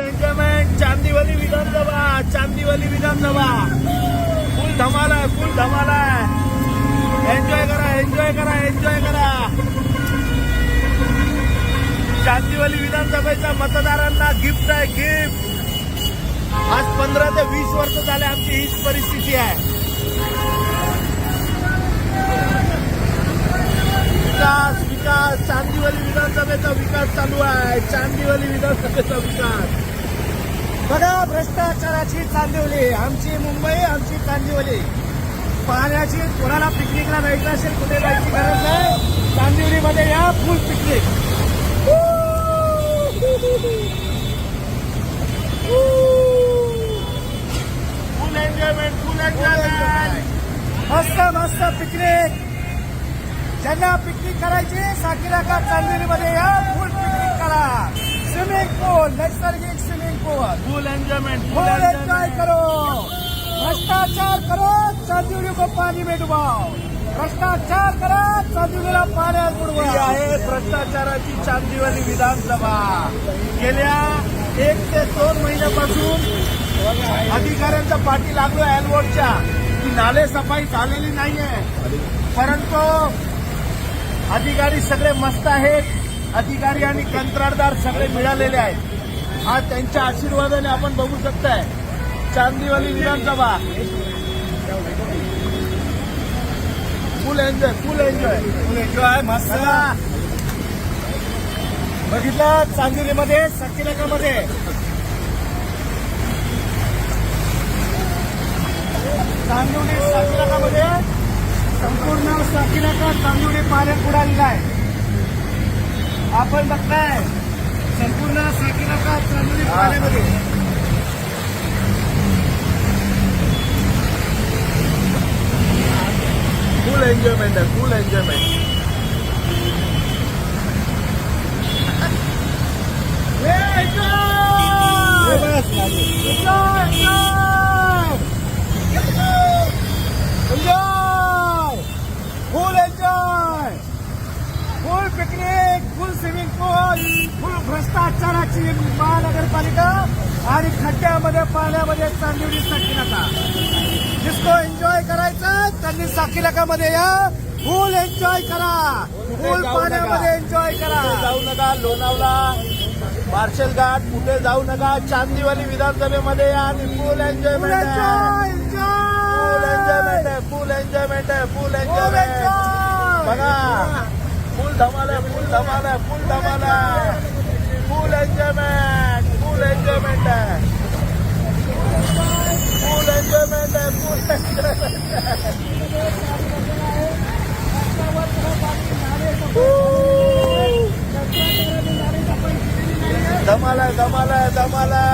फुल enjoyment विधानसभा Chandivali Vidhan Sabha full धमाल आहे फुल धमाल आहे एन्जॉय करा एन्जॉय करा एन्जॉय करा. चांदीवली विधानसभेच्या मतदारांना गिफ्ट आहे गिफ्ट आज पंधरा ते वीस वर्ष झाले आमची हीच परिस्थिती आहे. विकास विकास. चांदीवली विधानसभेचा विकास चालू आहे. चांदीवली विधानसभेचा विकास. भ्रष्टाचाराची चांदिवली. आमची मुंबई आमची चांदिवली. पाण्याची कोणाला पिकनिकला जायचं असेल कुठे जायची गरज नाही चांदिवलीमध्ये या full picnic full enjoyment full enjoyment मस्त मस्त पिकनिक ज्यांना पिकनिक करायची साकिराका चांदिवलीमध्ये या फुल पिकनिक करा. स्विमिंग पूल नैसर्गिक swimming pool. Full enjoyment full enjoyment करो. भ्रष्टाचार करो चांदिवली को पानी में डुबाओ. भ्रष्टाचार करा चांदिवलीला पाण्यात बुडवा. आहे भ्रष्टाचाराची चांदीवाली विधानसभा. गेल्या एक ते दोन महिन्यापासून अधिकाऱ्यांचा पाठी लागलो एलवोर्डच्या की नाले सफाई झालेली नाहीये. परंतु अधिकारी सगळे मस्त आहेत. अधिकारी आणि कंत्राटदार सगळे मिळालेले आहेत. हा त्यांच्या आशीर्वादाने आपण बघू शकताय. चांदीवाली विधानसभा. Full enjoy full enjoy full enjoy मस्त. बघितलं चांदिवलीमध्ये सखीनगरमध्ये चांदिवली साकीनाकामध्ये संपूर्ण साकीनाका चांदिवली पाण्यात बुडालेला आहे. आपण बघताय संपूर्ण साकीनाका चांदिवली पाण्यामध्ये. फुल एन्जॉयमेंट आहे full enjoyment enjoy full enjoy full picnic full swimming pool full भ्रष्टाचाराची महानगरपालिका आणि खड्ड्यामध्ये पाण्यामध्ये चांदिवली साखीनाका जिसको एन्जॉय करायचं त्यांनी साखीनाकामध्ये या. फुल एन्जॉय करा. फुल नका. पाण्यामध्ये एन्जॉय करा. जाऊ नका. लोणावला मार्शल घाट कुठे जाऊ नका. चांदीवाली विधानसभेमध्ये या आणि फुल एन्जॉयमेंट फुल एन्जॉयमेंट आहे. फुल एन्जॉयमेंट आहे. फुल एन्जॉयमेंट एन्जॉय बघा. फुल धमाल आहे. फुल धमाल आहे. फुल धमाल आहे. फुल एन्जॉयमेंट फुल एन्जॉयमेंट आहे फुल एन्जॉयमेंट आहे फुल एन्जॉयमेंट धमाला धमाला धमाला